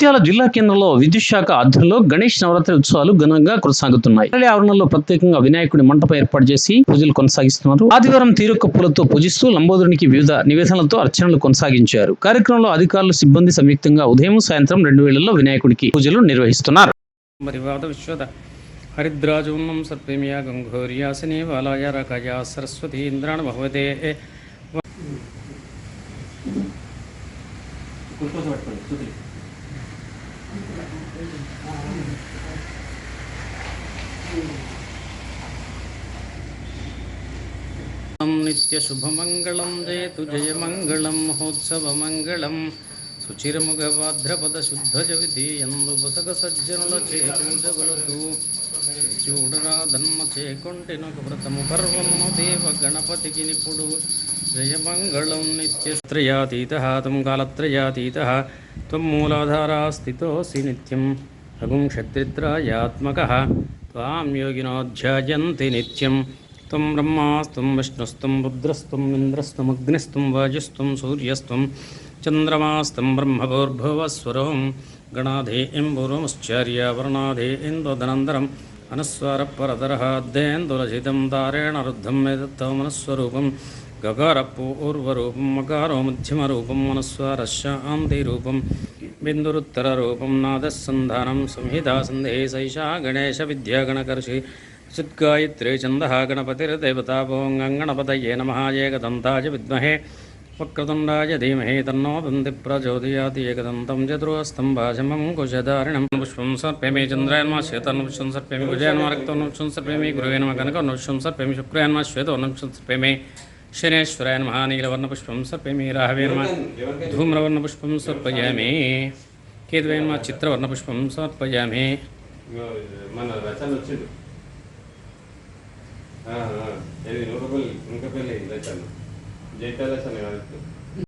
జగిత్యాల జిల్లా కేంద్రంలో విద్యుత్ శాఖ ఆధ్వర్యంలో గణేష్ నవరాత్రి ఉత్సవాలు ఘనంగా కొనసాగుతున్నాయి. పల్లె ఆవరణలో ప్రత్యేకంగా వినాయకుడి మంటపం ఏర్పాటు చేసి పూజలు కొనసాగిస్తున్నారు. ఆదివారం తీరొక్క పూలతో పూజిస్తూ లంబోదరునికి వివిధ నివేదనలతో అర్చనలు కొనసాగించారు. కార్యక్రమంలో అధికారులు సిబ్బంది సంయుక్తంగా ఉదయం సాయంత్రం రెండు వేళల్లో వినాయకుడికి పూజలు నిర్వహిస్తున్నారు. హరిద్రాజూర్ణం సర్పేమియా గంగోర్యాసిని బాలాయ రకయా సరస్వతి ఇంద్రాణ భగవతే నిత్యశుభమంగళం జయతు జయమంగళం మహోత్సవమంగళం సుచిరముగభాద్రపద శుద్ధజ విధీయందు బసగ సజ్జనుల చేకూజగులతూ చూడరాధన్మ చేకొంటినొక వ్రతము పర్వమును దేవ గణపతికి నిపుడు జయమంగళం నిత్యత్రయాతీత తం కాలత్రయాతీత త్వం మూలాధారాస్థితోసి నిత్యం రఘుం క్షత్రిద్రాయాత్మక త్వాం యోగినోధ్యాయంతి నిత్యం త్వం బ్రహ్మాస్త్వం విష్ణుస్త్వం రుద్రస్త్వం ఇంద్రస్త్వమగ్నిస్త్వం వాయుస్త్వం సూర్యస్త్వం చంద్రమాస్తం బ్రహ్మభూర్భువస్వరం గణాధే ఇంబురముశ్చార్య వర్ణాధే ఇంద్వదనందరం అనుస్వార పరదరః అద్దేందురచితం దారేణ రుద్ధం మేదత్తమనస్వరూపం గగారపూర్వరూపం మకారో మధ్యమరూపం మనస్వారశాంతిరూపం బిందురుత్తరరూపం నాదస్సంధానం సంహితా సందేహి సైషా గణేశ విద్యాగణకర్షి చిద్గాయత్రే ఛందః గణపతిర్దేవతాభోంగణపతయే నమః ఏకదంతాయ విద్మహే వక్రతుండాయ ధీమహే తన్నో దంతి ప్రచోదయాతి ఏకదంతం చతురస్తం భాజమం కుశధారిణం. పుష్పం సర్పేమి చంద్రాయన్మ శ్వేతర్ణ పుష్పం సర్పేమి కుజయన్మ రక్తం పుష్పం సర్పేమి గురువేనమ కనక పుష్పం సర్పేమి శుక్రయన్మ శ్వేతవర్ణ పుష్పం సర్పేమి శనేశ్వరాయ నమ నీలవర్ణ పుష్పం సర్పేమి రాహవే నమ ధూమ్రవర్ణ పుష్పం సర్పయామి కేతువేన్మ చిత్రవర్ణ పుష్పం సమర్పయామి మన రచన వచ్చిండు నూకపల్లి నూకపల్లి రచన కాదు.